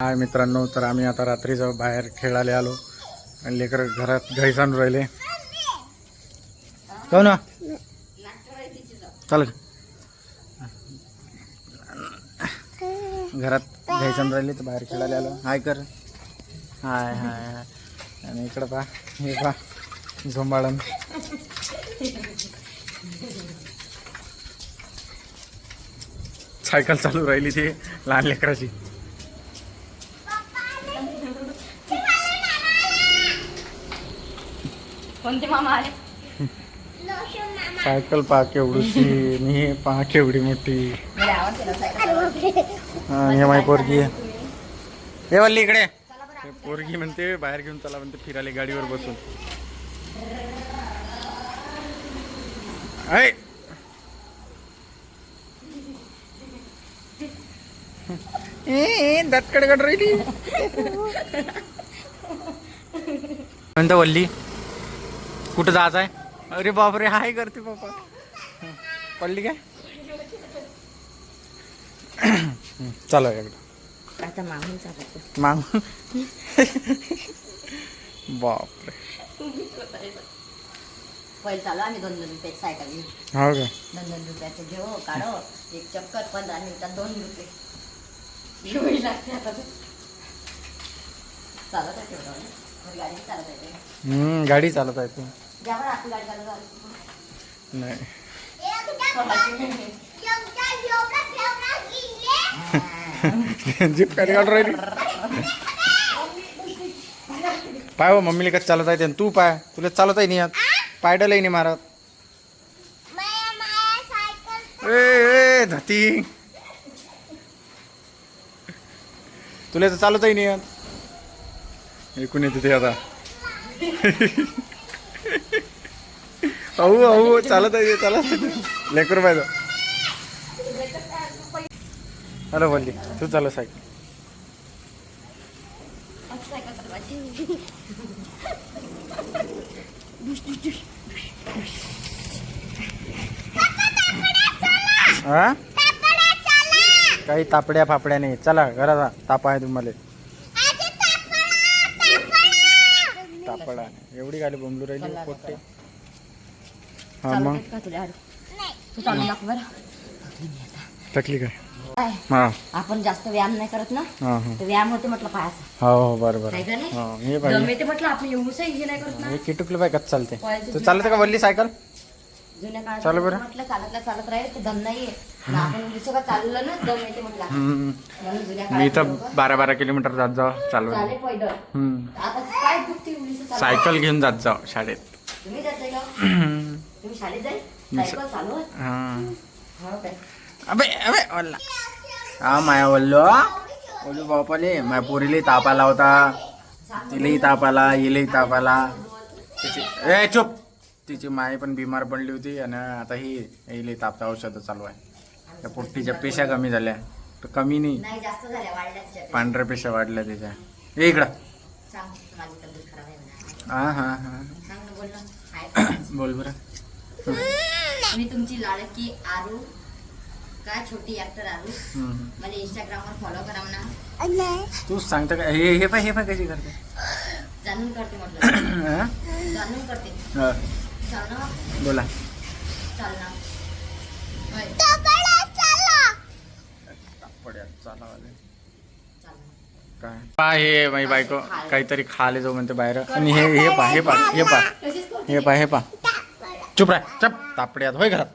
हाय मित्रांनो तर आम्ही आता रात्रीचं बाहेर खेळायला आलो. आणि लेकर घरात घरी सांडून राहिले. हो ना. चालेल घरात घरी सांडून राहिले तर बाहेर खेळायला आलो. हाय कर. हाय हाय हाय. आणि इकडं पा हे पा झोंबाळण. सायकल चालू राहिली ती लहान लेकराची. कोणते मामा आले? सायकल पा केवढीशी हे पहा केवढी मोठी. हा, हे माही पोरगी आहे. हे वल्ली इकडे. हे पोरगी म्हणते बाहेर घेऊन चला म्हणते फिरायला गाडीवर बसून. ऐ! ए, ए, दात कडकड राहिली. म्हणता वल्ली कुठं जायचं आहे? अरे बापरे हाय करते बाबा पडली काय? चला एकदा. आता मागून चालत. माग बापरे. पहिले चालू आम्ही दोन दोन रुपये सायकल घेऊ हो का? दोन दोन रुपयाचं घेऊ काढो एक चक्कर पंधरा मिनिटात दोन रुपये. घेऊही लागते आता. तर. चालत आहे गाडी चालत आहे गाडी चालत आहे नाही जीप काढून राहिली पाय हो मम्मीला कसं चालत आहे ते. तू पाय तुला चालत आहे नाही यात पायडलही नाही मारत ए ए धती तुला तर चालतही नाही यात ऐकून येते ते आता अहो अहो चालत आहे ते, चालत. लेकरू पाहिजे हॅलो बोलली. तू चालू चालवायची. हा? काही तापड्या फापड्या नाही. चला घरात ताप आहे तुम्हाला. तापडा एवढी गाडी बोंबलू राहिली पोट्टे. हा मग? आहेत का तुला तू चालू दाखव बरं. थकली काय? काय? हा. आपण जास्त व्यायाम नाही करत ना? हा हा. तर व्यायाम होते म्हटलं पायाचा. हो हो? हा हे पाहिजे म्हटलं आपण एवढंच हे नाही करत ना. किटुकलं पाय कसं चालते. तू चालते का वल्ली सायकल? जुन्या काळात चालू बरं. म्हटलं चालत चालत राहील ते दम नाही येत आपण दुसरं चाललं ना दम येते म्हटलं. हम्म. म्हणून जुन्या मी काळात तर लोकं बारा बारा किलोमीटर जात जाऊ चालू चाले पैदल. हम्म. आता काय दुखते एवढीचं चालत? सायकल घेऊन जात जाऊ शाळेत. तुम्ही जाताय का? हम्म. तुम्ही शाळेत जाईल मी सायकल चालू आहे? हा. हो काय? अबे अबे वल्ला हा माया वल्लो. ओलू बापाले माया पोरीले ताप आला होता. तिलाही ताप आला हिलाही ताप आला. तिची ए चुप. तिची माय पण बिमार पडली होती आणि आता ही हिला तापचं औषध चालू आहे. त्या पोट्टीच्या पेशा कमी झाल्या. तर कमी नाही. पांढऱ्या पेशा वाढल्या त्याच्या. इकडं. हा हा हा. बोल बरं. मी तुमची लाडकी आरू काय छोटी ऍक्टर आरू. मला इंस्टाग्रामवर फॉलो करा म्हणा. तूच सांगता का? हे हे पाय हे पाय कशी करते. जाणून करते म्हटलं? जाणून करते. बोला. काय? पा हे माझी बायको काहीतरी खाले जाऊ म्हणते बाहेर आणि हे हे पा हे पा हे पा. हे पा हे पा. चुप राह. चप. तापड्यात. होय घरात.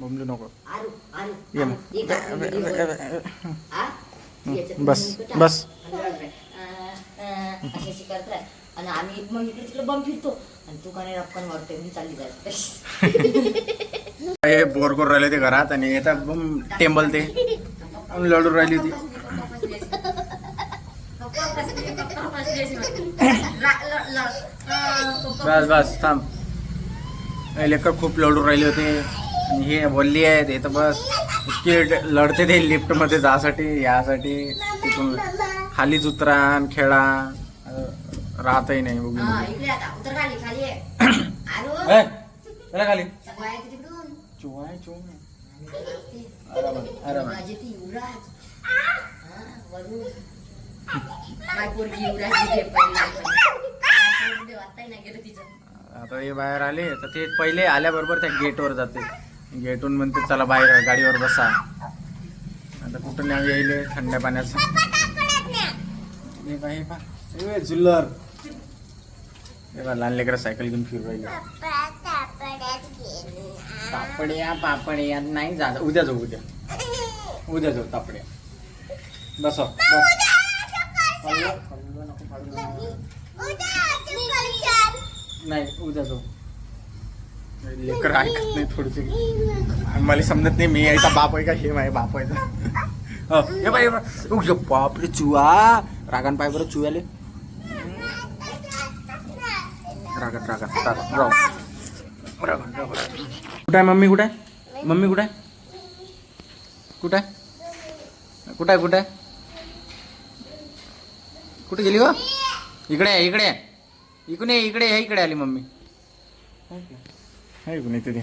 बोंबलू नको. आरू आरू ये आरू. मग. बस. बस. आणि आम्ही मग इकडे तिकडे बम फिरतो. आणि तू का रक्कम रपकन मी चालली जायचं हे बोर करून राहिले ते घरात आणि येतात बम टेंबल ते. लढून राहिली होती. बस बस थांब. लेकर खूप लढून राहिले होते. आणि हे बोलली आहेत हे तर बस. इतके लढते ते लिफ्टमध्ये जासाठी यासाठी तिथून खालीच उतरा खेळा. राहतही नाही उगी हा, इकडे आता उतर खाली खाली आहे आलो ए, चला खाली. सगळं आहे ते तिकडून चुवाय युवराज. वरून माय पोरगी वाचताही नाही गेलं तिचं. आता हे बाहेर आले तर ते पहिले आल्याबरोबर त्या गेटवर जाते. गेटहून म्हणते चला बाहेर गाडीवर बसा. आता कुठं नाही यायले थंड पाण्याचं हे हे पहा. ए, लहान लेकरं सायकल घेऊन फिरू राहिले. तापड्या पापड्या नाही जात. उद्या जाऊ उद्या. उद्या जाऊ तापड्या. बस बस. नाही उद्या जाऊ. लेकर ऐकत नाही थोडीशी. मला समजत नाही मी यायचा बाप आहे का हे माझ्या बाप आहे तर. हे बाई उग बापरे चुआ रागान पाय बरं चुयाले रागत रागत रागत राव रागत रागत कुठं आहे मम्मी कुठं आहे मम्मी कुठं आहे कुठं आहे कुठं आहे कुठं आहे कुठे गेली हो इकडे आहे, इकडे आहे. इकडे ये, इकडे हे इकडे आली मम्मी आहे इकडे तुझी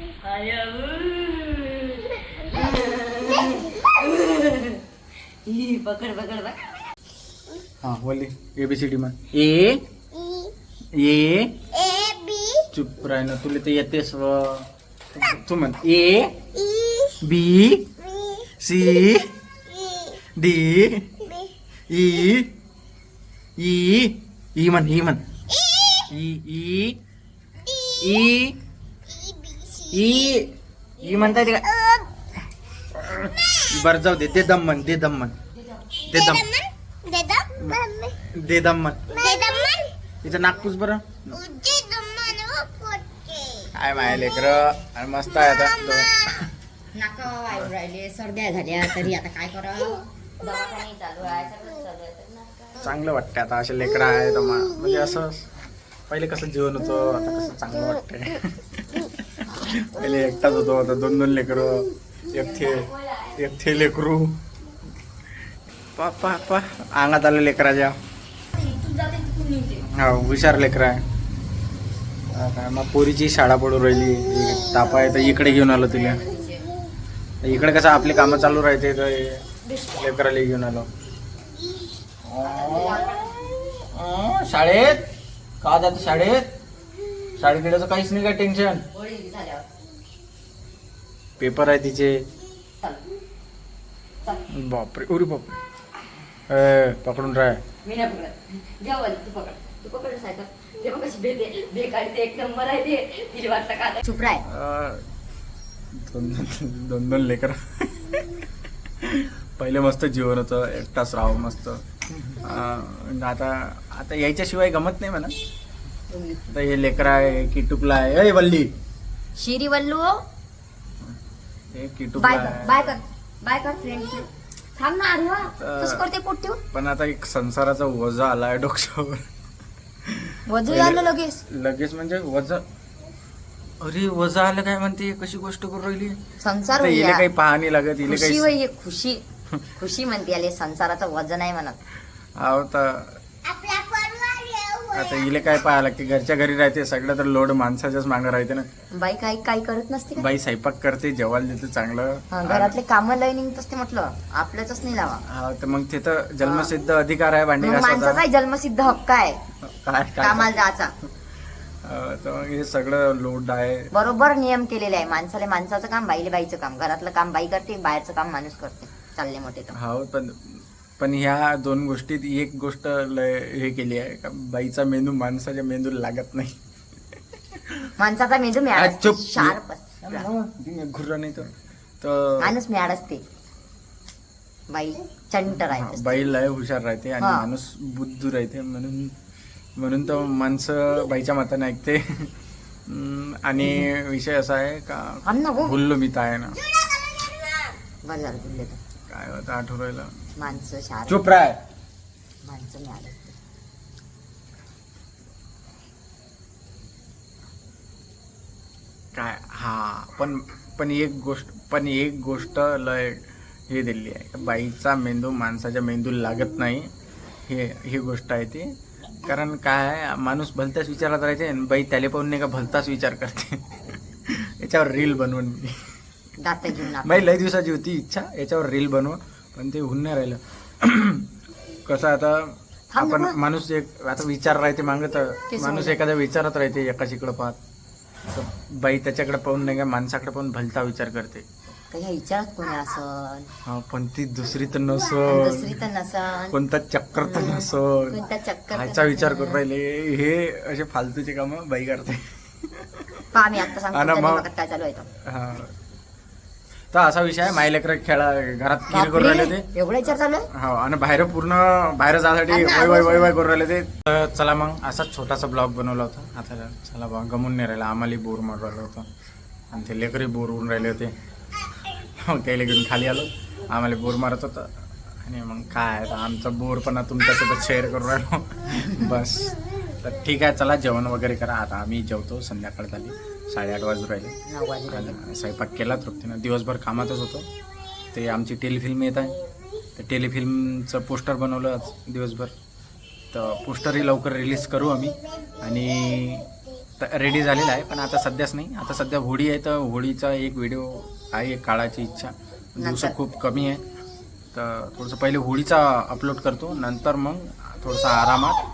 ही, पकड पकड बघ हा बोलली. ए बी सी डी म्हण. ए? ए? चुप राह ना तुला ते येतेस व. तू म्हण. A? B C D E E E म्हण ई म्हण. E E E E E म्हणता येते का? बरं जाऊ दे. दे दम म्हण दे दम म्हण. दे दम. दे दम. म्हण. इथं नागपूस बरं. काय माया लेकर. आणि मस्त आहे आता. नाका राहिले सर्द्या झाल्या तरी आता काय करावं? दवाखाने चालू आहे सगळं चालू आहे. तर नाका. चांगलं वाटतं आता असे लेकरं आहेत मा- म्हणजे असं पहिले कसं जीवन होतं आता कसं चांगलं वाटतंय. पहिले एकटाच होतो आता दोन दोन लेकरं एक थे एक थे लेकरू. पा पा पा. अंगात आलं लेकराच्या हा हो, हुशार लेकर आहे. मग पोरीची शाळा पडून राहिली. तापा आहे तर इकडे घेऊन आलो तिला. इकडे कसं आपली कामं चालू राहते तर लेकराला घेऊन आलो. शाळेत? का जाते शाळेत? शाळेत गेल्याचं काहीच नाही का टेन्शन पेपर आहे तिचे. बापरे उरी बापरे. ए, पकडून राह. मी नाही पकडत. घ्या वाली, तू पकड. तू पकड सायकल. ते बघ कशी भेटे बेकाडते एक नंबर आहे ते. तिला वाटतं का चुप राय अं, दोन दोन दोन लेकर. पहिले मस्त जीवन होतं. एकटाच राहावं मस्त. आता आता यायच्याशिवाय गमत नाही म्हणा. आता हे लेकर आहे किटुकला आहे. ए वल्ली. शिरी वल्लू हे. किटुकला बाय कर आहे. बाय कर बाय कर फ्रेंड थांब ना अरे वा. कसं करते पोट पण आता एक संसाराचा वजा आलाय डोक्यावर. वजू पहिले- आलं लगेच. लगेच म्हणजे वजा. अरे वजा आलं काय म्हणते? कशी गोष्ट करू राहिली? संसार आता होई हिला या. काही पाहणी लागत हिला खुशी काही होई हे खुशी. खुशी म्हणते आले संसाराचं वजन आहे म्हणत. तर आता हिले काय पाहायला लागते? घरच्या घरी राहते सगळं तर लोड माणसाच्याच मागं राहते ना. बाई काही काही करत नसते का? बाई स्वयंपाक करते जेवायला देते चांगलं. हा, घरातले काम लय निघत असते म्हटलं. आपल्याच नाही लावा. हा तर मग ते तर जन्मसिद्ध अधिकार आहे भांडी मग माणसाचा घासाचा जन्मसिद्ध हक्क आहे. काय काय? कामाला जायचा. हा, तर मग हे सगळं लोड आहे. बरोबर नियम केलेले आहे. माणसाला माणसाचं काम बाईले बाईचं काम. घरातलं काम बाई करते बाहेरचं काम माणूस करते. चालले मोठे तर. हा पण पण ह्या दोन गोष्टीत एक गोष्ट लय हे केली आहे का बाईचा मेंदू माणसाच्या मेंदूला लागत नाही. माणसाचा मेंदू चुप. शार्प घुर्रा नाही तर. तर माणूस असते. बाई चंट हा, राहते. बाई लय हुशार राहते आणि हा. माणूस बुद्धू राहते. म्हणून म्हणून तर माणसं बाईच्या मताने ऐकते. हम्म, आणि विषय असा आहे का थांब ना भुललो मी ताय ना बरं झालं बोलले तर. काय होतं आठवण राहिलं माणसं शार्प चुप राय माणसं असते काय? हा पण पण एक गोष्ट पण एक गोष्ट लय हे दिली आहे. बाईचा मेंदू माणसाच्या मेंदूला लागत नाही. हे ही गोष्ट आहे ती. कारण काय माणूस भलताच विचारात राहायचे आणि बाई त्याले पाहून नाही का भलताच विचार करते. याच्यावर रील बनवून मी. दात घेऊन आपण. बाई लई दिवसाची होती इच्छा याच्यावर रील बनव पण ते होऊन नाही राहिलं. कसं आता आपण. माणूस एक आता विचार राहते मागत माणूस. एखाद्या विचारात राहते एकाच इकडं पाहत. तर बाई त्याच्याकडे पाहून नाही का माणसाकडे पाहून भलता विचार करते. विचारात कोणी हा पण ती दुसरी तर दुसरी नसन कोणता चक्कर तर नसन कोणता चक्कर तर खायचा विचार. करून राहिले. हे असे फालतूचे काम बाई करते. मी आता सांगतो काय चालू आहे तर. हा असा विषय आहे माई लेकर खेळा घरात किर करून राहिले ते. बापरे, एवढा विचार चालू आहे हो आणि बाहेर पूर्ण बाहेर जाण्यासाठी वय वय वय वय करून राहिले ते. तर चला मग असाच छोटासा ब्लॉग बनवला होता. आता चला बा गमून नाही राहिला. आम्हाला बोर मारून राहिलं होतं. आणि ते लेकरही बोर होऊन राहिले होते. मग त्याला घेऊन खाली आलो. आम्हाला बोर मारत होतं. आणि मग काय आता आमचा बोरपणा तुमच्यासोबत शेअर करून राहिलो. बस. तर ठीक आहे चला जेवण वगैरे करा. आता आम्ही जेवतो संध्याकाळ झाली. साडेआठ राहिले. नऊ वाजून राहिले. आणि स्वयंपाक केला तृप्तीनं. दिवसभर कामातच होतो. ते आमची टेलिफिल्म येत आहे. तर टेलिफिल्मचं पोस्टर बनवलं आज दिवसभर. तर पोस्टरही लवकर रिलीज करू आम्ही. आणि रेडी झालेला आहे पण आता सध्याच नाही. आता सध्या होळी आहे तर होळीचा एक व्हिडिओ आहे एक काळाची इच्छा. दिवस. खूप कमी आहे. तर थोडंसं पहिले होळीचा अपलोड करतो. नंतर मग थोडंसं आरामात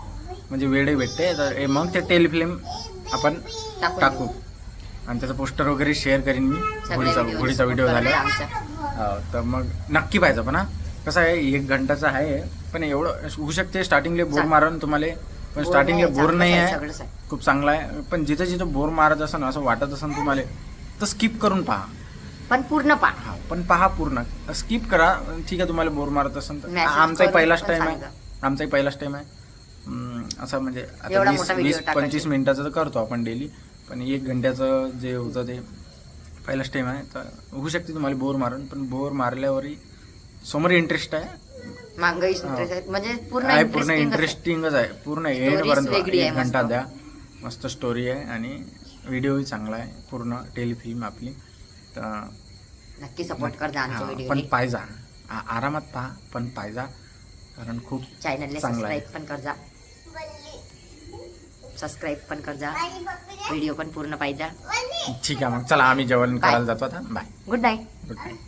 म्हणजे वेळही भेटते. तर हे मग ते टेलिफिल्म आपण टाकू. आणि त्याचं पोस्टर वगैरे शेअर करीन मी. होळीचा होळीचा व्हिडिओ झाला. हो, तर मग नक्की पाहिजे पण हा. कसं आहे एक घंटाचा आहे पण एवढं होऊ शकते स्टार्टिंगले बोर मारून तुम्हाला पण स्टार्टिंगले बोर नाही आहे. खूप चांगला आहे पण जिथं जिथं बोर मारत असन असं वाटत असन तुम्हाला तर स्किप करून पहा. पण पूर्ण पा हा पण पहा पूर्ण. स्किप करा ठीक आहे तुम्हाला बोर मारत असन तर. आमचाही पहिलाच टाइम आहे. आमचाही पहिलाच टाइम आहे. असं म्हणजे वीस. पंचवीस मिनिटाचं तर करतो आपण डेली पण एक घंट्याचं जे होतं ते पहिलाच टाइम आहे. तर होऊ शकते तुम्हाला बोर मारून पण बोर मारल्यावरही समोर इंटरेस्ट आहे. मांग इंटरेस्ट आहे. म्हणजे पूर्ण आहे पूर्ण. इंटरेस्टिंगच आहे. पूर्ण Stories एंड पर्यंत वेगळी आहे एक घंटा. द्या. मस्त स्टोरी आहे आणि व्हिडिओही चांगला आहे. पूर्ण टेलिफिल्म आपली. तर नक्की सपोर्ट करता व्हिडिओ पण पाहिजा. आरामात पहा पण पाहिजा. कारण खूप आहे. सबस्क्राईब पण करजा. सबस्क्राईब पण करजा. व्हिडिओ पण पूर्ण पाहिजे. ठीक आहे मग. चला आम्ही जेवण. करायला जातो आता. Bye good night good night